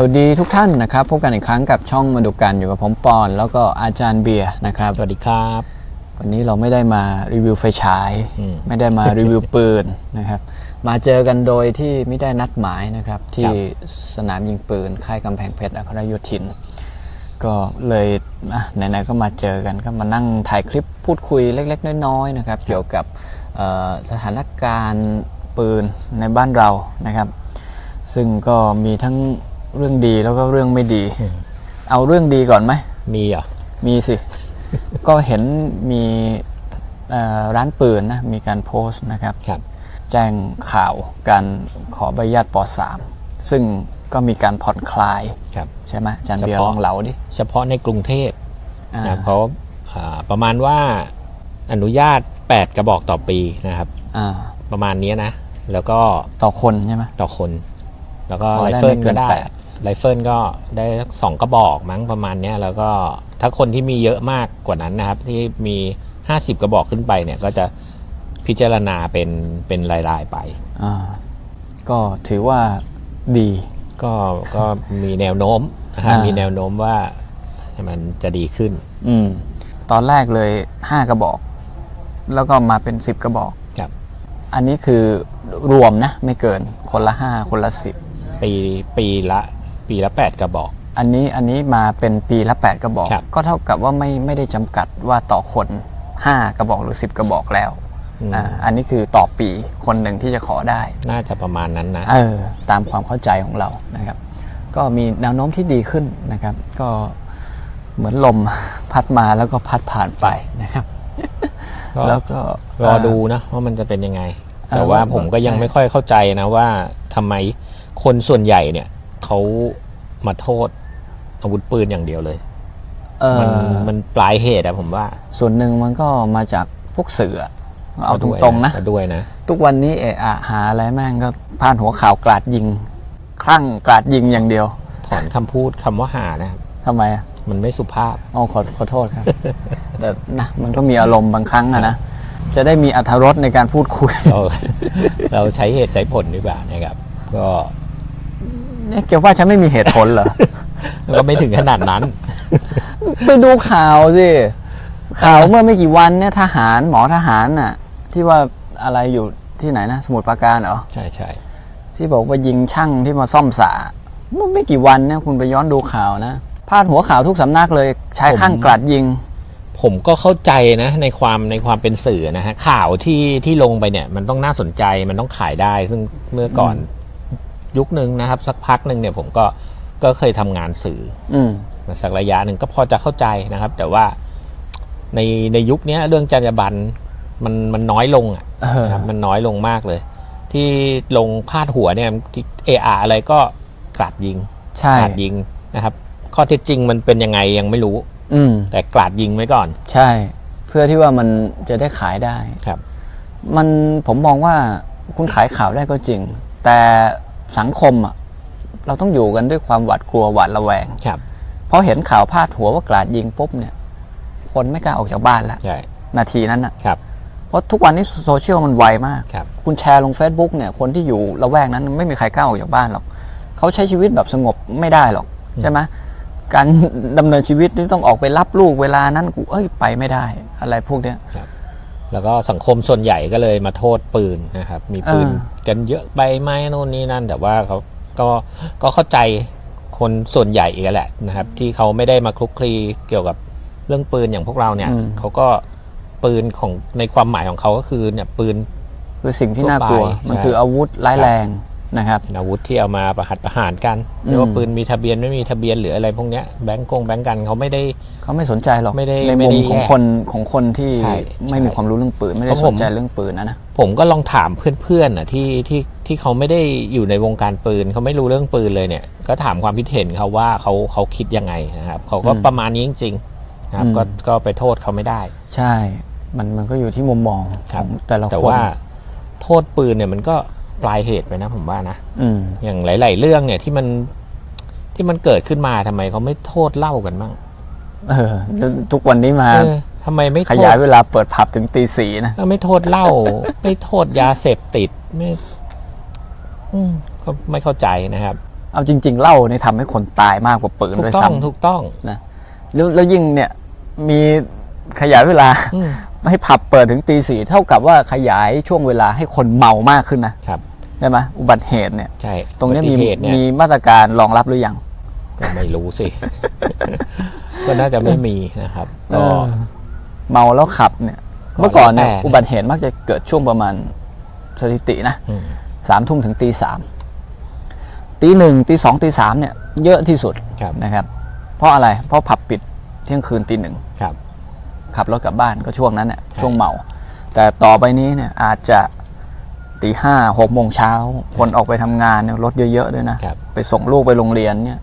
สวัสดีทุกท่านนะครับ พบกันอีกครั้งกับช่องมาดูกันอยู่กับผมปอน แล้วก็อาจารย์เบียร์นะครับ สวัสดีครับ วันนี้เราไม่ได้มารีวิวไฟฉาย อืมไม่ได้มารีวิวปืนนะครับ มาเจอกันโดยที่ไม่ได้นัดหมายนะครับ ที่สนามยิงปืน ค่ายกำแพงเพชรอัครโยธิน ก็เลยอะไหนๆก็มาเจอกันก็มานั่งถ่ายคลิปพูดคุยเล็ก ๆ น้อยๆนะครับ เกี่ยวกับเอ่อสถานการณ์ปืนในบ้านเรานะครับ ซึ่งก็มีทั้ง เรื่องดีแล้วก็เรื่องไม่ดี เอาเรื่องดีก่อนไหมมีเหรอะมีสิ ก็เห็นมีเอ่อร้านปืนนะมีการโพสต์นะครับครับแจ้งข่าวการขอใบอนุญาตป .3 ซึ่งก็มีการผ่อนคลายครับใช่ไหมอาจารย์เบียร์เฉลพาะองเหลาดิเฉพาะในกรุงเทพอ่านะเพราะอ่าประมาณว่าอนุญาต 8 กระบอกต่อปีนะครับอ่าประมาณนี้นะ แล้วก็ต่อคนใช่ไหมต่อคน แล้วก็ขอไรได้เฟิลไม่เกิก็นได้แปด ไรเฟิลก็ได้สักสองกระบอกมั้งประมาณเนี้ยแล้วก็ถ้าคนที่มีเยอะมากกว่านั้นนะครับ ที่มี 50 กระบอกขึ้นไปเนี่ยก็จะพิจารณาเป็นเป็นรายๆไปอ่าก็ถือว่าดีก็ก็มีแนวโน้มนะฮะอ่ามีมีแนวโน้มว่ามันจะดีขึ้น อืมตอนแรกเลย5กระบอก แล้วก็มาเป็น10กระบอกครับ อันนี้คือรวมนะ ไม่เกินคนละ5คนละ10ปีปีละ ปีละ 8 กระบอก อันนี้อันนี้มาเป็นปีละ 8 กระบอก ครับ ก็เท่ากับว่าไม่ไม่ได้จำกัดว่าต่อคน 5 กระบอกหรือ 10 กระบอกแล้วอืมอ่าอันนี้คือต่อปีคนหนึ่งที่จะขอได้ น่าจะประมาณนั้นนะ เออตามความเข้าใจของเรานะครับ ก็มีแนวโน้มที่ดีขึ้นนะครับ ก็เหมือนลม พัดมาแล้วก็พัดผ่านไปนะครับ ก็ แล้วก็ รอดูนะว่ามันจะเป็นยังไงเออแต่ว่าว่าผมก็ยังใช่ ไม่ค่อยเข้าใจนะว่าทำไมคนส่วนใหญ่เนี่ย เขามาโทษอาวุธปืนอย่างเดียวเลย เออมันมันปลายเหตุอะผมว่าส่วนหนึ่งมันก็มาจากพวกสื่ออะเอาตก็ด้วยรงๆนะ ก็ด้วยนะทุกวันนี้เอะอะหาอะไรแม่งก็พาดหัวข่าวกราดยิง คลั่งกราดยิงอย่างเดียวถอนคำพูดคำว่าหานะครับทำไมอะมันไม่สุภาพ อ๋อขอขอโทษครับ แต่นะมันก็มีอารมณ์บางครั้งอะนะ จะได้มีอรรถรสในการพูดคุย เรา เราใช้เหตุใช้ผลดีกว่านะครับ ก็ เนี่ยเกี่ยวว่าฉันไม่มีเหตุผลเหรอก็ไม่ถึงขนาดนั้น ไปดูข่าวสิ ข่าวเมื่อไม่กี่วันเนี่ยทหารหมอทหารน่ะ ที่ว่าอะไรอยู่ที่ไหนนะสมุทรปราการเหรอ ใช่ใช่ที่บอกว่ายิงช่างที่มาซ่อมสาเมื่อไม่กี่วันเนี่ยคุณไปย้อนดูข่าวนะพาดหัวข่าวทุกสำนักเลยใช้ข้างกราดยิง ผมก็เข้าใจนะในความในความเป็นสื่อนะฮะข่าวที่ที่ลงไปเนี่ย มันต้องน่าสนใจมันต้องขายได้ ซึ่งเมื่อก่อน ยุคนึงนะครับ สักพักหนึ่งเนี่ยผมก็ก็เคยทำงานสื่ออืม มาสักระยะหนึ่งก็พอจะเข้าใจนะครับ แต่ว่าในในยุคเนี้ยเรื่องจรรยาบรรณมันมันน้อยลงอะเออ นะครับมันน้อยลงมากเลย ที่ลงพาดหัวเนี่ยที่เออาอะไรก็กราดยิงใช่ กราดยิงนะครับ ข้อเท็จจริงมันเป็นยังไงยังไม่รู้ อืม แต่กราดยิงไว้ก่อน ใช่ เพื่อที่ว่ามันจะได้ขายได้ ครับ มันผมมองว่าคุณขายข่าวได้ก็จริง แต่ สังคมอะเราต้องอยู่กันด้วยความหวาดกลัวหวาดระแวงครับเพราะเห็นข่าวพาดหัวว่ากราดยิงปุ๊บเนี่ย คนไม่กล้าออกจากบ้านแล้วใช่นาทีนั้นอะครับ เพราะทุกวันนี้โซเชียลมันไวมากครับคุณแชร์ลง Facebook เนี่ย คนที่อยู่ละแวกนั้นไม่มีใครกล้าออกจากบ้านหรอกเขาใช้ชีวิตแบบสงบไม่ได้หรอกใช่ไหมการดำเนินชีวิตที่ต้องออกไปรับลูกเวลานั้นกูเอ้ยไปไม่ได้ อะไรพวกเนี้ย แล้วก็สังคมส่วนใหญ่ก็เลยมาโทษปืนนะครับ มีปืนอ่ากันเยอะไปไหมโน่นนี่นั่น แต่ว่าเขาก็ก็เข้าใจคนส่วนใหญ่อีกแหละนะครับ ที่เขาไม่ได้มาคลุกคลีเกี่ยวกับเรื่องปืนอย่างพวกเราเนี่ยเขาก็ปืนของในความหมายของเขาก็คือเนี่ยปืนคือสิ่งที่น่ากลัวทั่วไปมันใช่คืออาวุธร้ายแรง นะครับอาวุธที่เอามาประหัตประหารกันอืมไม่ว่าปืนมีทะเบียนไม่มีทะเบียนหรืออะไรพวกเนี้ยแบงก์กงแบงก์กันเขาไม่ได้เขาไม่สนใจหรอกไม่ได้ในไม่มุมได้ของแยกคนของคนที่ใช่ไม่มีใช่ความรู้เรื่องปืนไม่ได้เพราะสผนมใจเรื่องปืนนะนะผมก็ลองถามเพื่อนๆนะที่ที่ที่เขาไม่ได้อยู่ในวงการปืนเขาไม่รู้เรื่องปืนเลยเนี่ย ก็ถามความคิดเห็นเขาว่าเขาเขาคิดยังไงนะครับเขาก็อืมประมาณนี้จริงๆนะครับอืมก็ก็ไปโทษเขาไม่ได้ ใช่ มันมันก็อยู่ที่มุมมองคขรัอบงแต่ละแต่คนว่าโทษปืนเนี่ยมันก็ ปลายเหตุไปนะผมว่านะอืม อย่างหลาย ๆ เรื่องเนี่ยที่มันที่มันเกิดขึ้นมาทำไมเขาไม่โทษเหล่ากันบ้างเออแล้วทุกวันนี้มา เออทำไมไม่ขโทษยายเวลาเปิดผับถึงตีสี่นะเออไม่โทษเหล้า ไม่โทษยาเสพติดไม่อืมก็ไม่เข้าใจนะครับเอาจริง ๆเหล้าเนี่ยทำให้คนตายมากกว่าปืนถูด้วยกต้องซ้ำถูกต้องนะแล้วแล้วยิ่งเนี่ยมีขยายเวลา อืม ให้ผับเปิดถึงตีสี่เท่ากับว่าขยายช่วงเวลาให้คนเมามากขึ้นนะครับ ใช่ไหมอุบัติเหตุเนี่ย ใช่ตรงเนี้ยมีอุบัติเหตุเนี่ยมีมาตรการรองรับหรือยัง ก็ไม่รู้สิ ก็น่าจะไม่มีนะครับเอก็อเมาแล้วขับเนี่ย ก็เมื่อก่อนเนี่ยแล้วแต่อุบัติเหตุมักจะเกิดช่วงประมาณสถิตินะอืมสามทุ่มถึงตีสามตีหนึ่งตีสองตีสามเนี่ย เยอะที่สุดครับนะครับ เพราะอะไรเพราะผับปิดเที่ยงคืนตีหนึ่งครับ ขับรถกลับบ้านก็ช่วงนั้นเนี่ยช่วงเมา แต่ต่อไปนี้เนี่ยอาจจะ ตีห้าหกโมงเช้า คนออกไปทำงานเนี่ยรถเยอะๆด้วยนะครับไปส่งลูกไปโรงเรียนเนี่ย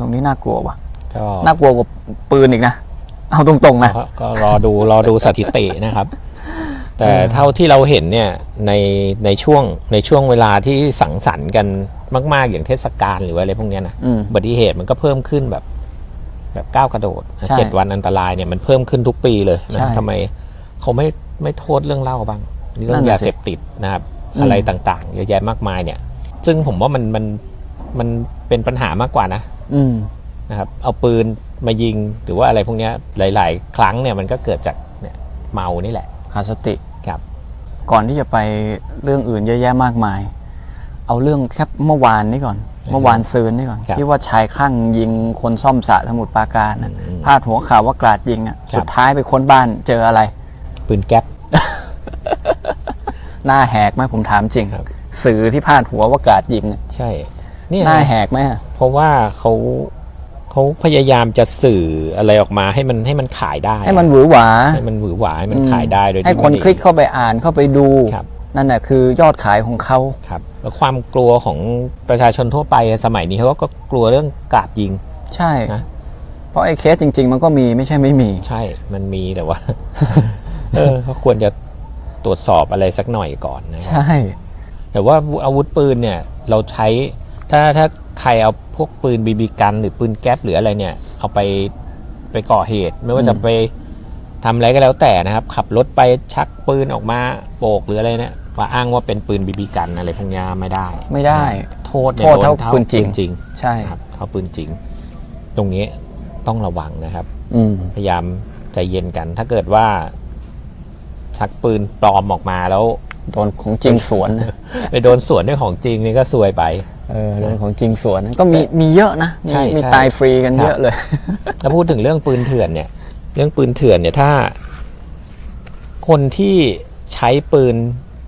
ตรงนี้น่ากลัวว่ะก็น่ากลัวกว่าปืนอีกนะ เอาตรงๆนะก็ก็รอดูรอดูสถิตินะครับ แต่เท่าที่เราเห็นเนี่ยในในช่วงในช่วงเวลาที่สังสรรค์กันมากๆอย่างเทศกาลหรือว่าอะไรพวกเนี้ยนะอืมอุบัติเหตุมันก็เพิ่มขึ้นแบบ แบบก้าวกระโดดนะใช่เจ็ดวันอันตรายเนี่ยมันเพิ่มขึ้นทุกปีเลยนะใช่ทำไมเขาไม่ไม่โทษเรื่องเหล้าบ้าง เรื่นั่องนน่ะยาสิเสพติดนะครับอืมอะไรต่างๆ เยอะแยะมากมายเนี่ย ซึ่งผมว่ามันมันมันเป็นปัญหามากกว่านะ อืมนะครับ เอาปืนมายิงหรือว่าอะไรพวกเนี้ยหลาย ๆ ครั้งเนี่ยมันก็เกิดจากเนี่ยเมานี่แหละขาดสติครับ ก่อนที่จะไปเรื่องอื่นเยอะแยะมากมาย เอาเรื่องแค่เมื่อวานนี้ก่อน เมื่อวานซืนนี่ก่อนครับที่ว่าชายคลั่งยิงคนซ่อมสระสมุทรปราการนะอืมพาดหัวข่าวว่ากราดยิงอะครับสุดท้ายไปค้นบ้านเจออะไร ปืนแก๊ป หน้าแหกไหมผมถามจริง ครับ สื่อที่พาดหัวว่ากราดยิงอะใช่เนี่ยหน้าแหกไหมอะเพราะว่าเขาเขาพยายามจะสื่ออะไรออกมาให้มันให้มันขายได้ให้มันหวือหวา ให้มันหวือหวาให้มันขายได้โดยที่ให้คนไม่ได้คลิกเข้าไปอ่านเข้าไปดู ครับ นั่นแหะคือยอดขายของเขา ครับแล้วความกลัวของประชาชนทั่วไปสมัยนี้เขาก็กลัวเรื่องกราดยิง ใช่ นะ เพราะไอ้เคสจริง ๆ มันก็มีไม่ใช่ไม่มี ใช่ มันมีแต่ว่า เออเขาควรจะ ตรวจสอบอะไรสักหน่อยก่อนนะครับใช่ แต่ว่าอาวุธปืนเนี่ยเราใช้ถ้าถ้าใครเอาพวกปืนบีบีกัน หรือปืนแก๊ปหรืออะไรเนี่ย เอาไปไปก่อเหตุ ไม่ว่าจะไปทำอะไรก็แล้วแต่นะครับ ขับรถไปชักปืนออกมาโบกหรืออะไรเนี่ยว่าอ้างว่าเป็นปืนบีบีกันอะไรพวกเนี้ยไม่ได้ ไม่ได้ โทษนี่ยโทษเท่าโดนปืนจริงจริง ใช่นะครับเท่าปืนจริง ตรงนี้ต้องระวังนะครับ อืมพยายามใจเย็นกัน ถ้าเกิดว่า ชักปืนปลอมออกมาแล้วโดนของจริงสวนนะไปโดนสวนด้วยของจริงนี่ก็ซวยไปเออโดนของจริงสวนนะก็มีมีเยอะนะมีใช่มีใช่ตายฟรีกันครับเยอะเลยถ้าพูดถึงเรื่องปืนเถื่อนเนี่ย เรื่องปืนเถื่อนเนี่ยถ้า คนที่ใช้ปืน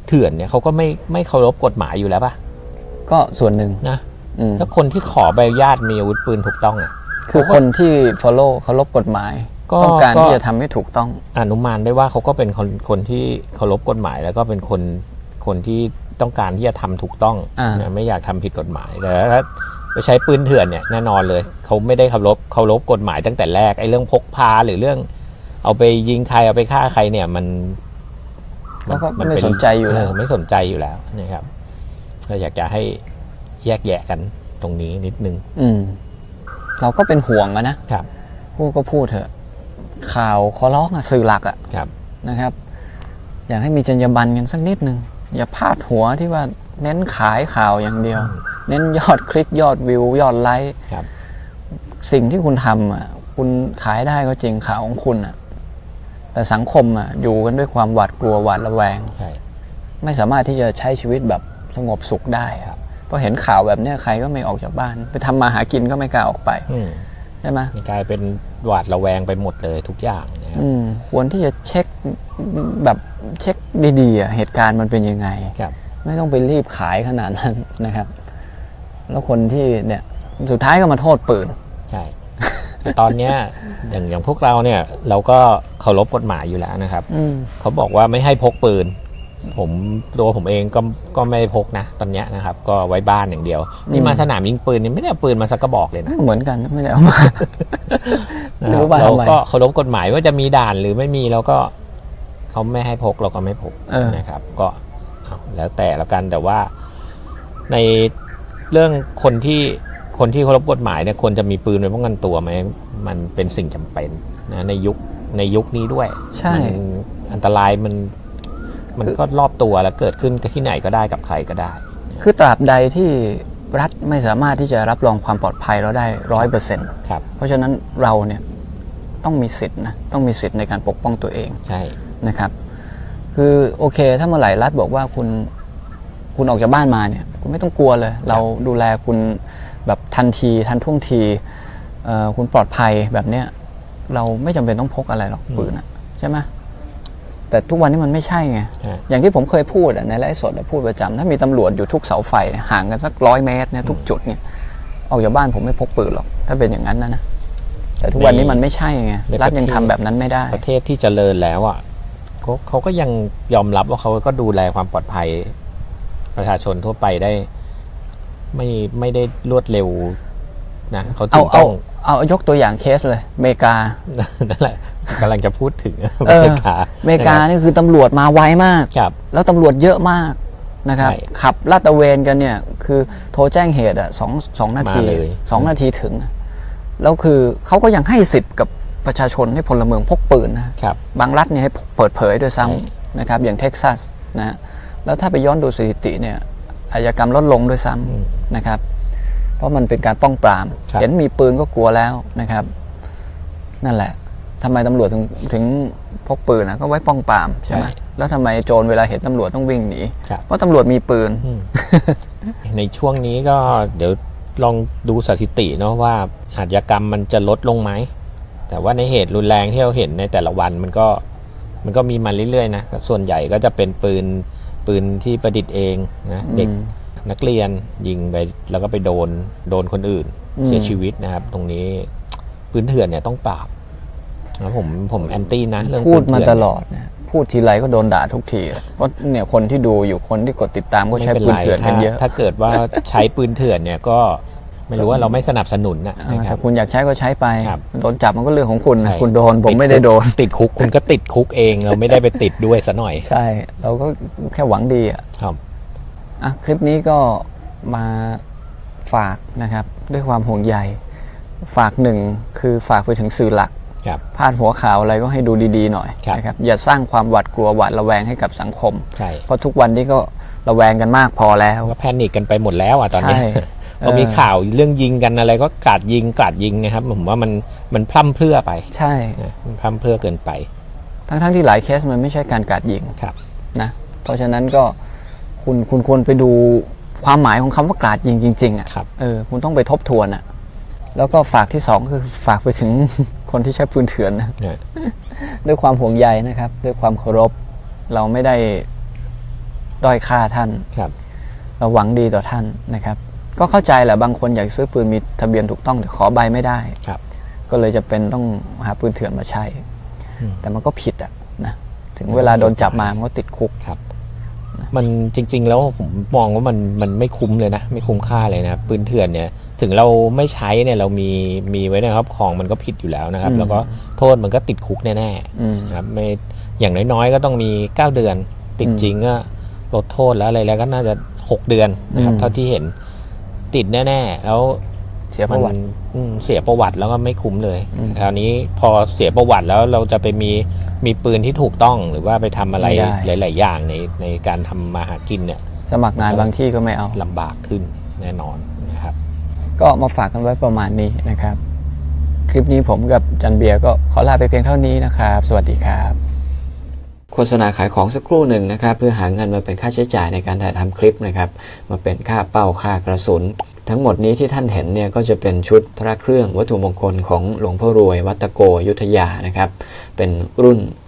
เถื่อนเนี่ยเขาก็ไม่ไม่เคารพกฎหมายอยู่แล้วป่ะก็ส่วนหนึ่งนะอืมถ้าคนที่ขอใบอนุญาตมีอาวุธปืนถูกต้องอะคือคนที่ follow เคารพกฎหมาย ก็ต้องการก็ที่จะทำให้ถูกต้องอนุมานได้ว่าเขาก็เป็นคนคนที่เคารพกฎหมาย แล้วก็เป็นคนคนที่ต้องการที่จะทำถูกต้องอ่านะไม่อยากทำผิดกฎหมายแต่ถ้าไปใช้ปืนเถื่อนเนี่ยแน่นอนเลยเขาไม่ได้เคารพเคารพกฎหมายตั้งแต่แรกไอ้เรื่องพกพาหรือเรื่อง เอาไปยิงใครเอาไปฆ่าใครเนี่ยมันเขาก็มันไม่เป็นสนใจอยู่แล้วเไม่สนใจอยู่แล้วนะครับก็อยากจะให้แยกแยะกันตรงนี้นิดนึง อืมเราก็เป็นห่วงอะนะ ครับ พูดก็พูดเถอะ ข่าวขอร้องอะสื่อหลักอะครับ นะครับ อยากให้มีจรรยาบรรณกันสักนิดนึง อย่าพาดหัวที่ว่าเน้นขายข่าวอย่างเดียว เน้นยอดคลิกยอดวิวยอดไลค์ครับ สิ่งที่คุณทำอะคุณขายได้ก็จริงข่าวของคุณอะ แต่สังคมอะอยู่กันด้วยความหวาดกลัวหวาดระแวง ใช่ไม่สามารถที่จะใช้ชีวิตแบบสงบสุขได้ครับเพราะเห็นข่าวแบบเนี้ยใครก็ไม่ออกจากบ้าน ไปทำมาหากินก็ไม่กล้าออกไป อืมใช่ไหมมันกลายเป็นหวาดระแวงไปหมดเลยทุกอย่างนะครับอืมควรที่จะเช็คแบบเช็คดีๆอะเหตุการณ์มันเป็นยังไงครับไม่ต้องไปรีบขายขนาดนั้นนะครับ แล้วคนที่เนี่ยสุดท้ายก็มาโทษปืนใช่แต่ตอนเนี้ยอย่างอย่างพวกเราเนี่ย เราก็เคารพกฎหมายอยู่แล้วนะครับอืมเขาบอกว่าไม่ให้พกปืน ผมตัวผมเองก็ก็ไม่ได้พกนะตอนเนี้ยนะครับ ก็ไว้บ้านอย่างเดียว นี่มาสนามยิงปืนนี่ไม่ได้เอาปืนมาสักกระบอกเลยนะ เหมือนกันไม่ได้เอามา ไม่รู้ว่าเราทำไม ก็เคารพกฎหมายว่าจะมีด่านหรือไม่มีเราก็เขาไม่ให้พกเราก็ไม่พกเออ นะครับ ก็เอาแล้วแต่แล้วกันแต่ว่าในเรื่องคนที่คนที่เคารพกฎหมายเนี่ยควรจะมีปืนไว้ป้องกันตัวไหมมันเป็นสิ่งจำเป็นนะในยุคในยุคนี้ด้วยใช่ มันอันตรายมัน มันก็รอบตัวแล้วเกิดขึ้นที่ไหนก็ได้กับใครก็ได้ คือตราบใดที่รัฐไม่สามารถที่จะรับรองความปลอดภัยเราได้ร้อยเปอร์เซ็นต์ครับเพราะฉะนั้นเราเนี่ยต้องมีสิทธินะต้องมีสิทธิ์ในการปกป้องตัวเองใช่นะครับ คือโอเค ถ้าเมื่อไหร่รัฐบอกว่าคุณคุณออกจากบ้านมาเนี่ยคุณไม่ต้องกลัวเลย เราดูแลคุณแบบทันทีทันท่วงทีเอ่อคุณปลอดภัยแบบเนี้ยเราไม่จำเป็นต้องพกอะไรหรอกปืนอะใช่ไหม แต่ทุกวันนี้มันไม่ใช่ไงใช่อย่างที่ผมเคยพูดอะในไลฟ์สดอะพูดประจำถ้ามีตำรวจอยู่ทุกเสาไฟเนี่ยห่างกันสักร้อยเมตรเนี่ยทุกจุดเนี่ยออกจากบ้านผมไม่พกปืนหรอก ถ้าเป็นอย่างนั้นนะนะ แต่ทุกวันนี้มันไม่ใช่ไงในประเทศรัฐยังทำแบบนั้นไม่ได้ ประเทศที่เจริญแล้วอะเขาเขาก็ยังยอมรับว่าเขาก็ดูแลความปลอดภัย ประชาชนทั่วไปได้ ไม่ไม่ได้รวดเร็วนะเขาถึเอางเอาต้อง เอายกตัวอย่างเคสเลยอเมริกา นั่นแหละกำลังจะพูดถึงอเอเมอริกาอเมริกานี่คือตำรวจมาไวมากครับแล้วตำรวจเยอะมากนะครับใช่ขับลาดตระเวนกันเนี่ย คือโทรแจ้งเหตุอะสองสองนาทีมาเลยสองนาทีถึงอะแล้วคือเขาก็ยังให้สิทธิ์กับประชาชนให้พลเมืองพกปืนนะครับบางรัฐเนี่ยให้เปิดเผยด้วยซ้ใช่ำนะครับ อย่างเท็กซัสนะฮะแล้วถ้าไปย้อนดูสถิติเนี่ยอาชญากรรมลดลงด้วยซ้ำนะครับ เพราะมันเป็นการป้องปราม ครับ เห็นมีปืนก็กลัวแล้วนะครับ นั่นแหละทำไมตำรวจถึงถึงพกปืนนะก็ไว้ป้องปรามใช่ไหมแล้วทำไมโจรเวลาเห็นตำรวจต้องวิ่งหนีครับ เพราะตำรวจมีปืนในช่วงนี้ก็เดี๋ยวลองดูสถิติเนาะว่าอาชญากรรมมันจะลดลงไหม แต่ว่าในเหตุรุนแรงที่เราเห็นในแต่ละวันมันก็มันก็มีมาเรื่อยๆนะส่วนใหญ่ก็จะเป็นปืนปืนที่ประดิษฐ์เองนะเด็กอืม นักเรียนยิงไปแล้วก็ไปโดนโดนคนอื่นอืมเสียชีวิตนะครับ ตรงนี้ปืนเถื่อนเนี่ยต้องปราบแล้วผมผมแอนตี้นะเรื่องพูปืดนมาเถื่อนตลอดนะพูดทีไรก็โดนด่าทุกทีเพราะเนี่ยคนที่ดูอยู่คนที่กดติดตามก็ไม่ใช้เป็นปืนไรเถื่อนกัถ้านเยอะถ้าเกิดว่าใช้ปืนเถื่อนเนี่ยก็ไม่รู้ว่าเราไม่สนับสนุนนะอ่านะครัถ้าบคุณอยากใช้ก็ใช้ไปครับโดนจับมันก็เรื่องของคุณนะใช่คุณโดนผมไม่ได้โดน ติดคุกคุณก็ติดคุกเอง เราไม่ได้ไปติดด้วยซะหน่อย ใช่ เราก็แค่หวังดีอะครับ อะคลิปนี้ก็มาฝากนะครับ ด้วยความห่วงใยฝากหนึ่งคือฝากไปถึงสื่อหลักครับพาดหัวข่าวอะไรก็ให้ดูดีๆหน่อยครับนะครับอย่าสร้างความหวาดกลัวหวาดระแวงให้กับสังคมใช่เพราะทุกวันนี้ก็ระแวงกันมากพอแล้วก็แพนิคกันไปหมดแล้วอะตอนนี้ใช่พอมีข่าวเรื่องยิงกันอะไรก็กราดยิงกราดยิงนะครับผมว่ามันมันพร่ำเพรื่อไป ใช่นะมันพร่ำเพรื่อเกินไป ทั้งๆที่หลายเคสมันไม่ใช่การกราดยิงครับนะเพราะฉะนั้นก็ คุณคุณควรไปดูความหมายของคำว่ากราดยิงจริง ๆอะครับเออคุณต้องไปทบทวนอะ แล้วก็ฝากที่สองคือฝากไปถึงคนที่ใช้ปืนเถื่อนนะเนี่ยด้วยความห่วงใยนะครับ ด้วยความเคารพ เราไม่ได้ด้อยค่าท่านครับ เราหวังดีต่อท่านนะครับ ก็เข้าใจแหละบางคนอยากซื้อปืนมีทะเบียนถูกต้องแต่ขอใบไม่ได้ครับ ก็เลยจะเป็นต้องหาปืนเถื่อนมาใช้อืมแต่มันก็ผิดอะนะถึงเวลาโดนจับมามันก็ติดคุกครับ มันจริง ๆ แล้วผมมองว่ามันมันไม่คุ้มเลยนะ ไม่คุ้มค่าเลยนะปืนเถื่อนเนี่ย ถึงเราไม่ใช้เนี่ยเรามีมีไว้ในครอบครองมันก็ผิดอยู่แล้วนะครับ อืม แล้วก็โทษมันก็ติดคุกแน่อืม ๆนะครับไม่อย่างน้อยๆ ก็ต้องมี 9 เดือน ติดอืมจริงก็ลดโทษแล้วอะไรแล้วก็น่าจะ 6 เดือนนะครับอืม เท่าที่เห็นติดแน่ ๆ แล้ว เสียประวัติมันอืมเสียประวัติแล้วก็ไม่คุ้มเลยอืมคราวนี้พอเสียประวัติแล้วเราจะไปมีมีปืนที่ถูกต้องหรือว่าไปทำอะไรไม่ได้หลาย ๆ อย่างในในการทำมาหากินเนี่ย สมัครงานบางที่ก็ไม่เอาลำบากขึ้นแน่นอนนะครับ ก็มาฝากกันไว้ประมาณนี้นะครับ คลิปนี้ผมกับจันเบียร์ก็ขอลาไปเพียงเท่านี้นะครับ สวัสดีครับ โฆษณาขายของสักครู่หนึ่งนะครับ เพื่อหาเงินมาเป็นค่าใช้จ่ายในการถ่ายทำคลิปนะครับ มาเป็นค่าเป้าค่ากระสุน ทั้งหมดนี้ที่ท่านเห็นเนี่ยก็จะเป็นชุดพระเครื่องวัตถุมงคลของหลวงพ่อรวยวัตโกยุทธยานะครับ เป็นรุ่น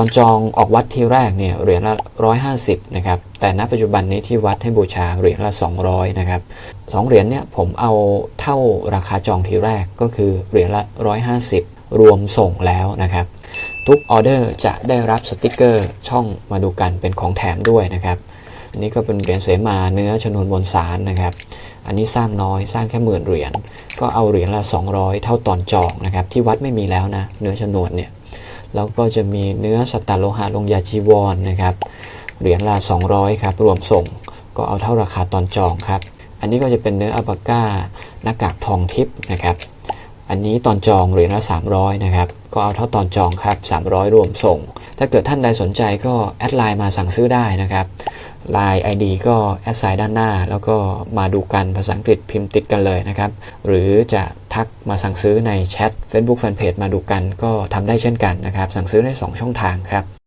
ตอนจองออกวัดที่แรกเนี่ยเหรียญละ 150 นะครับ แต่ณปัจจุบันนี้ที่วัดให้บูชาเหรียญละ 200 นะครับสองเหรียญเนี่ยผมเอาเท่าราคาจองทีแรกก็คือเหรียญละ 150 รวมส่งแล้วนะครับ ทุกออเดอร์จะได้รับสติกเกอร์ช่องมาดูกันเป็นของแถมด้วยนะครับอันนี้ก็เป็นเหรียญเสมาเนื้อชนวนมวลสารนะครับ อันนี้สร้างน้อยสร้างแค่หมื่นเหรียญก็เอาเหรียญละ 200 เท่าตอนจองนะครับ ที่วัดไม่มีแล้วนะ เนื้อชนวนเนี่ย แล้วก็จะมีเนื้อสตตโลหะลงยาจีวรนะครับ เหรียญละ200 ครับ รวมส่งก็เอาเท่าราคาตอนจองครับ อันนี้ก็จะเป็นเนื้ออัลปาก้าหน้ากากทองทิพย์นะครับ อันนี้ตอนจองเหรียญละ300 นะครับ ก็เอาเท่าตอนจองครับ 300 รวมส่ง ถ้าเกิดท่านใดสนใจก็แอดไลน์มาสั่งซื้อได้นะครับ ไลน์ ID ก็แอดไซน์ด้านหน้า แล้วก็มาดูกันภาษาอังกฤษพิมพ์ติดกันเลยนะครับ หรือจะทักมาสั่งซื้อในแชท Facebook Fanpage มาดูกันก็ทำได้เช่นกันนะครับ สั่งซื้อได้ 2 ช่องทางครับ